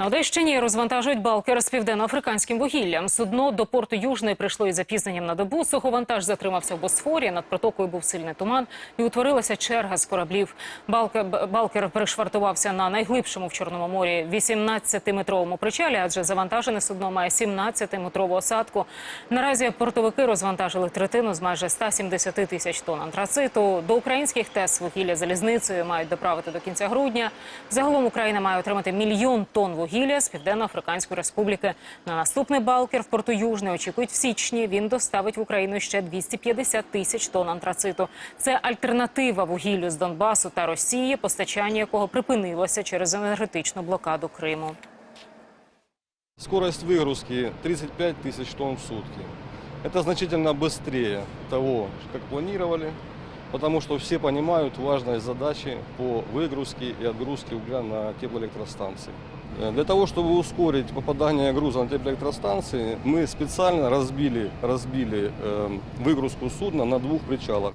На Одещині розвантажують балкер з південноафриканським вугіллям. Судно до порту Южної прийшло із запізненням на добу. Суховантаж затримався в Босфорі. Над протокою був сильний туман і утворилася черга з кораблів. Балкер, балкер перешвартувався на найглибшому в Чорному морі 18-метровому причалі, адже завантажене судно має 17-метрову осадку. Наразі портовики розвантажили третину з майже 170 тисяч тонн антрациту. До українських ТЕС вугілля залізницею мають доправити до кінця грудня. Загалом Україна має отримати мільйон тонн вугілля з Південно-Африканської Республіки. На наступний балкер в порту Южний очікують в січні. Він доставить в Україну ще 250 тисяч тонн антрациту. Це альтернатива вугіллю з Донбасу та Росії, постачання якого припинилося через енергетичну блокаду Криму. Скорость выгрузки 35 тысяч тонн в сутки. Это значительно быстрее того, как планировали, потому что все понимают важность задачи по выгрузке и отгрузке угля на теплоэлектростанции. Э, Для того, чтобы ускорить попадание груза на теплоэлектростанции, мы специально разбили, разбили э, выгрузку судна на двух причалах.